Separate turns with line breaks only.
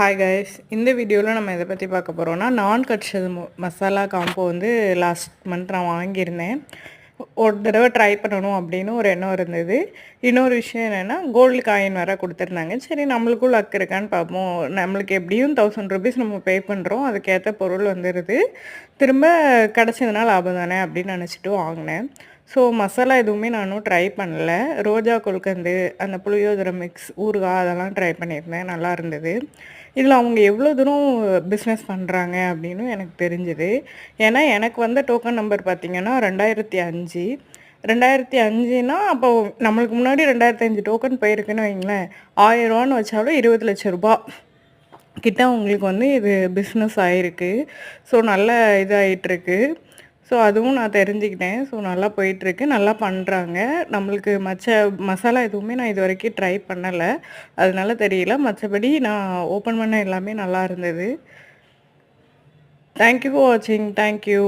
Hi guys இந்த வீடியோவில் நம்ம இதை பற்றி பார்க்க போகிறோன்னா நான் கட்சது மசாலா காம்போ வந்து லாஸ்ட் மந்த் நான் வாங்கியிருந்தேன். ஒரு தடவை ட்ரை பண்ணணும் அப்படின்னு ஒரு எண்ணம் இருந்தது. இன்னொரு விஷயம் என்னென்னா கோல்டு காயின் வேறு கொடுத்துருந்தாங்க. சரி நம்மளுக்கும் லக் இருக்கான்னு பார்ப்போம். நம்மளுக்கு எப்படியும் தௌசண்ட் ருபீஸ் நம்ம பே பண்ணுறோம் அதுக்கேற்ற பொருள் வந்துடுது திரும்ப கிடச்சதுனா லாபம் தானே அப்படின்னு நினச்சிட்டு வாங்கினேன். ஸோ மசாலா எதுவுமே நானும் ட்ரை பண்ணல. ரோஜா கொல்கந்து அந்த புளியோதரை மிக்ஸ் ஊறுகாய் அதெல்லாம் ட்ரை பண்ணியிருந்தேன். நல்லா இருந்தது. இதில் அவங்க எவ்வளோ தூரம் பிஸ்னஸ் பண்ணுறாங்க அப்படின்னு எனக்கு தெரிஞ்சுது. ஏன்னா எனக்கு வந்த டோக்கன் நம்பர் பார்த்திங்கன்னா ரெண்டாயிரத்தி அஞ்சு. ரெண்டாயிரத்தி அஞ்சுனா அப்போ நம்மளுக்கு முன்னாடி ரெண்டாயிரத்தி அஞ்சு டோக்கன் போயிருக்குன்னு வைங்களேன். ஆயிரரூவான்னு வச்சாலும் இருபது லட்ச ரூபா. கிட்ட உங்களுக்கு வந்து இது பிஸ்னஸ் ஆகிருக்கு ஸோ நல்ல இதாகிட்டுருக்கு ஸோ அதுவும் நான் தெரிஞ்சுக்கிட்டேன். ஸோ நல்லா போயிட்டுருக்கு. நல்லா பண்ணுறாங்க நம்மளுக்கு மற்ற மசாலா எதுவுமே நான் இது வரைக்கும் ட்ரை பண்ணலை. அதனால தெரியல. மற்றபடி நான் ஓப்பன் பண்ண எல்லாமே நல்லா இருந்தது. தேங்க்யூ ஃபார் வாட்சிங் தேங்க்யூ